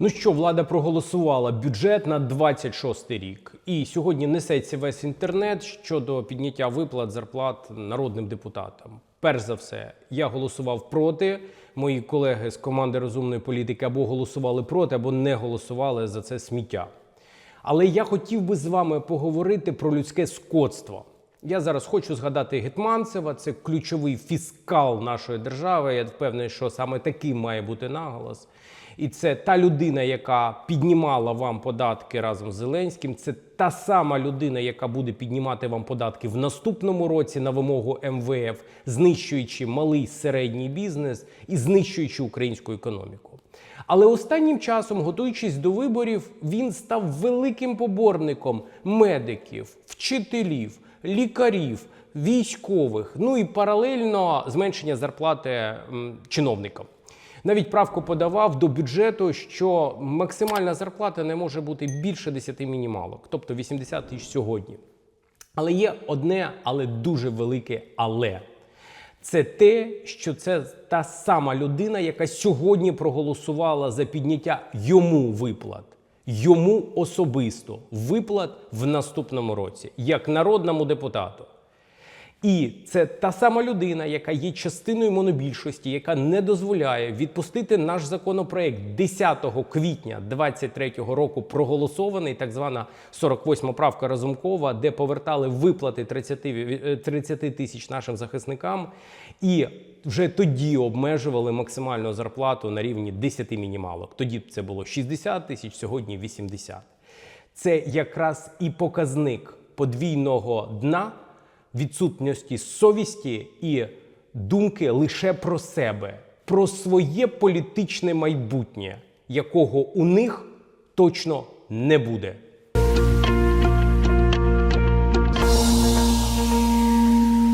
Ну що, влада проголосувала бюджет на 26 рік, і сьогодні несеться весь інтернет щодо підняття виплат зарплат народним депутатам. Перш за все, я голосував проти. Мої колеги з команди розумної політики або голосували проти, або не голосували за це сміття. Але я хотів би з вами поговорити про людське скотство. Я зараз хочу згадати Гетманцева, це ключовий фіскал нашої держави. Я впевнений, що саме таким має бути наголос. І це та людина, яка піднімала вам податки разом з Зеленським. Це та сама людина, яка буде піднімати вам податки в наступному році на вимогу МВФ, знищуючи малий середній бізнес і знищуючи українську економіку. Але останнім часом, готуючись до виборів, він став великим поборником медиків, вчителів, лікарів, військових, ну і паралельно зменшення зарплати чиновникам. Навіть правку подавав до бюджету, що максимальна зарплата не може бути більше 10 мінімалок, тобто 80 тисяч сьогодні. Але є одне, але дуже велике але. Це те, що це та сама людина, яка сьогодні проголосувала за підняття йому виплат, йому особисто виплат в наступному році, як народному депутату. І це та сама людина, яка є частиною монобільшості, яка не дозволяє відпустити наш законопроект 10 квітня 2023 року, проголосований, так звана 48 правка Разумкова, де повертали виплати 30, е, 30 тисяч нашим захисникам, і вже тоді обмежували максимальну зарплату на рівні 10 мінімалок. Тоді це було 60 тисяч, сьогодні 80. Це якраз і показник подвійного дна відсутності совісті і думки лише про себе, про своє політичне майбутнє, якого у них точно не буде.